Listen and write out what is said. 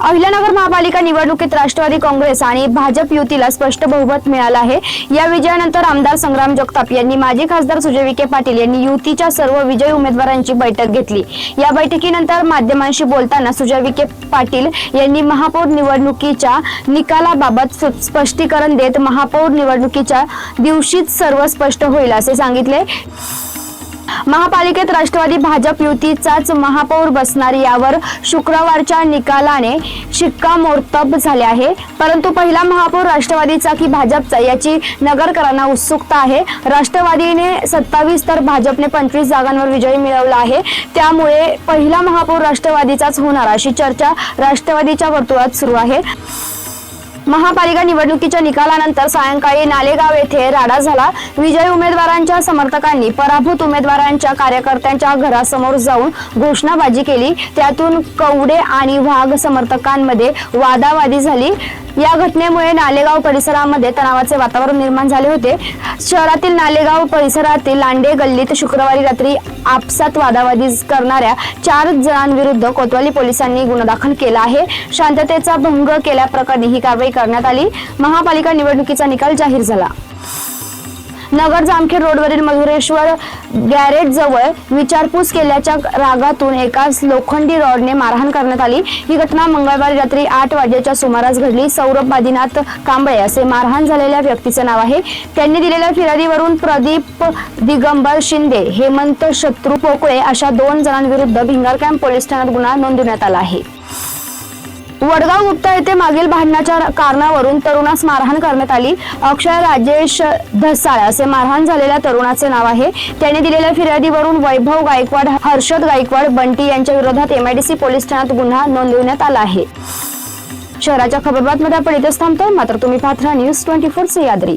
अहिल्यानगर महापालिका निवडणुकीत राष्ट्रवादी काँग्रेस आणि भाजप युतीला स्पष्ट बहुमत मिळालं आहे. या विजयानंतर आमदार संग्राम जगताप यांनी माजी खासदार सुजय विखे पाटील यांनी युतीच्या सर्व विजयी उमेदवारांची बैठक घेतली. या बैठकीनंतर माध्यमांशी बोलताना सुजय विखे पाटील यांनी महापौर निवडणुकीच्या निकालाबाबत स्पष्टीकरण देत महापौर निवडणुकीच्या दिवशीच सर्व स्पष्ट होईल असे सांगितले. महापालिकेत राष्ट्रवादी भाजप युतीचाच महापौर बसणार यावर शुक्रवारच्या निकालाने शिक्कामोर्तब झाले आहे. परंतु पहिला महापौर राष्ट्रवादीचा की भाजपचा याची नगरकरांना उत्सुकता आहे. राष्ट्रवादीने सत्तावीस तर भाजपने पंचवीस जागांवर विजय मिळवला आहे. त्यामुळे पहिला महापौर राष्ट्रवादीचाच होणार अशी चर्चा राष्ट्रवादीच्या वर्तुळात सुरू आहे. महापालिका निवडणुकीच्या निकालानंतर सायंकाळी नालेगाव येथे राडा झाला. विजयी उमेदवारांच्या समर्थकांनी पराभूत उमेदवारांच्या कार्यकर्त्यांच्या घरासमोर जाऊन घोषणाबाजी केली. त्यातून कवडे आणि वाघ समर्थकांमध्ये वादावादी झाली. या घटनेमुळे नालेगाव परिसरामध्ये तणावाचे वातावरण निर्माण झाले होते. शहरातील नालेगाव परिसरातील लांडे गल्लीत शुक्रवारी रात्री आपसात वादावादी करणाऱ्या चार जणांविरुद्ध कोतवाली पोलिसांनी गुन्हा दाखल केला आहे. शांततेचा भंग केल्याप्रकरणी ही कारवाई करण्यात आली. महापालिका निवडणुकीचा निकाल जाहीर झाला. नगर जामखेड रोडवरील मधुरेश्वर गॅरेज जवळ विचारपूस केल्याच्या रागातून एका लोखंडी रॉडने मारहाण करण्यात आली. ही घटना मंगळवारी रात्री आठ वाजेच्या सुमारास घडली. सौरभ बादिनाथ कांबळे असे मारहाण झालेल्या व्यक्तीचे नाव आहे. त्यांनी दिलेल्या फिर्यादीवरून प्रदीप दिगंबर शिंदे हेमंत शत्रू पोकळे अशा दोन जणांविरुद्ध भिंगार कॅम्प पोलीस ठाण्यात गुन्हा नोंदवण्यात आला आहे. वडगाव गुप्ता येथे मागील भांडणाच्या कारणावरून तरुणास मारहाण करण्यात आली. अक्षय राजेश धसाळ असे मारहाण झालेल्या तरुणाचे नाव आहे. त्याने दिलेल्या फिर्यादीवरून वैभव गायकवाड हर्षद गायकवाड बंटी यांच्या विरोधात एमआयडीसी पोलीस ठाण्यात गुन्हा नोंदवण्यात आला आहे. शहराच्या खबरबातमध्ये आपण इथेच थांबतोय. मात्र तुम्ही पाहत राहा न्यूज ट्वेंटी फोर सह्याद्री